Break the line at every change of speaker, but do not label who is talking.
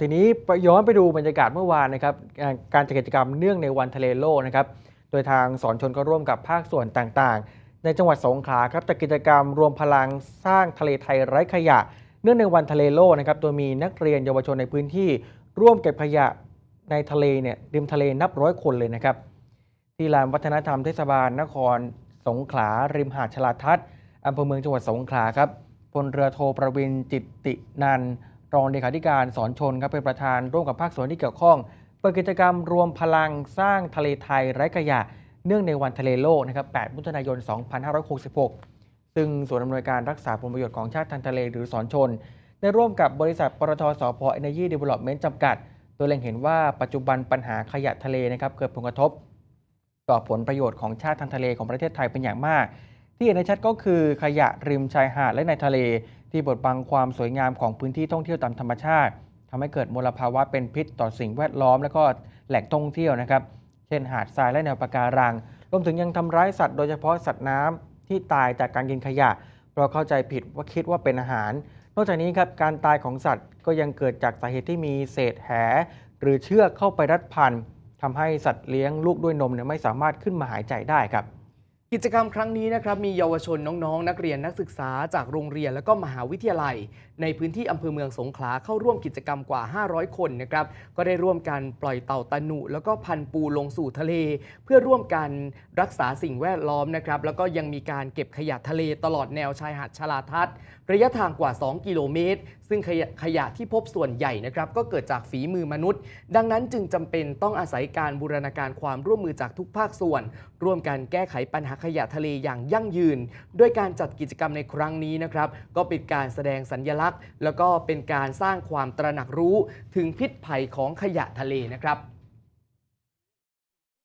ทีนี้ย้อนไปดูบรรยากาศเมื่อวานนะครับการจัดกิจกรรมเนื่องในวันทะเลโลกนะครับโดยทางสอนชนก็ร่วมกับภาคส่วนต่างๆ ในจังหวัดสงขลาครับจัดกิจกรรมรวมพลังสร้างทะเลไทยไร้ขยะ เนื่องในวันทะเลโลกนะครับโดยมีนักเรียนเยาวชนในพื้นที่ ร่วมเก็บขยะในทะเลเนี่ยริมทะเลนับร้อยคนเลยนะครับที่ลานวัฒนธรรมเทศบาลนคร สงขลาริมหาดชลาทัศน์อำเภอเมืองจังหวัดสงขลาครับพลเรือโทประวินจิตตินันท์ รองเลขาธิการสอนชนครับเป็นประธานร่วมกับภาคส่วนที่เกี่ยวข้อง เปิดกิจกรรมรวมพลังสร้างทะเลไทยไร้ขยะ เนื่องในวันทะเลโลกนะครับ 8 มิถุนายน 2566 ซึ่งส่วนอำนวยการรักษาผลประโยชน์ของชาติทางทะเลหรือสอนชน ได้ร่วมกับบริษัทปตทสพ Energy Development จำกัด โดยเล็งเห็นว่าปัจจุบันปัญหาขยะทะเลนะครับเกิดผลกระทบ ต่อผลประโยชน์ของชาติทางทะเลของประเทศไทยเป็นอย่างมาก ที่เห็นได้ชัดก็คือขยะริมชายหาดและในทะเล ที่บดบังความสวยงามของพื้นที่ท่องเที่ยวตามธรรมชาติทำให้เกิดมลภาวะเป็นพิษต่อสิ่งแวดล้อม และก็แหล่งท่องเที่ยวนะครับ เช่นหาดทรายและแนวปะการัง รวมถึงยังทำร้ายสัตว์โดยเฉพาะสัตว์น้ำที่ตายจากการกินขยะ เพราะเข้าใจผิดว่าคิดว่าเป็นอาหาร นอกจากนี้ครับการตายของสัตว์ก็ยังเกิดจากสาเหตุที่มีเศษแห หรือเชือกเข้าไปรัดพันทำให้สัตว์เลี้ยงลูกด้วยนมเนี่ยไม่สามารถขึ้นมาหายใจได้ครับ
กิจกรรมครั้งนี้นะครับมีเยาวชนน้องๆ นักเรียนนักศึกษาจากโรงเรียนและก็มหาวิทยาลัย ในพื้นที่อำเภอเมืองสงขลาเข้าร่วมกิจกรรมกว่า 500 คนนะครับก็ได้ร่วมกันปล่อยเต่าตะหนุ แล้วก็พันปูลงสู่ทะเล เพื่อร่วมกันรักษาสิ่งแวดล้อมนะครับแล้วก็ยังมีการเก็บขยะทะเลตลอดแนวชายหาดชลาทัศน์ระยะทางกว่า 2 กิโลเมตร ซึ่งขยะขยะที่พบส่วนใหญ่นะครับก็เกิดจากฝีมือมนุษย์ ดังนั้นจึงจำเป็นต้องอาศัยการบูรณาการความร่วมมือจากทุกภาคส่วน ร่วมกันแก้ไขปัญหาขยะทะเลอย่างยั่งยืน ด้วยการจัดกิจกรรมในครั้งนี้นะครับ ก็เป็นการแสดงสัญญลักษณ์ แล้วก็เป็นการสร้างความตระหนักรู้ถึงพิษภัยของขยะทะเลนะครับ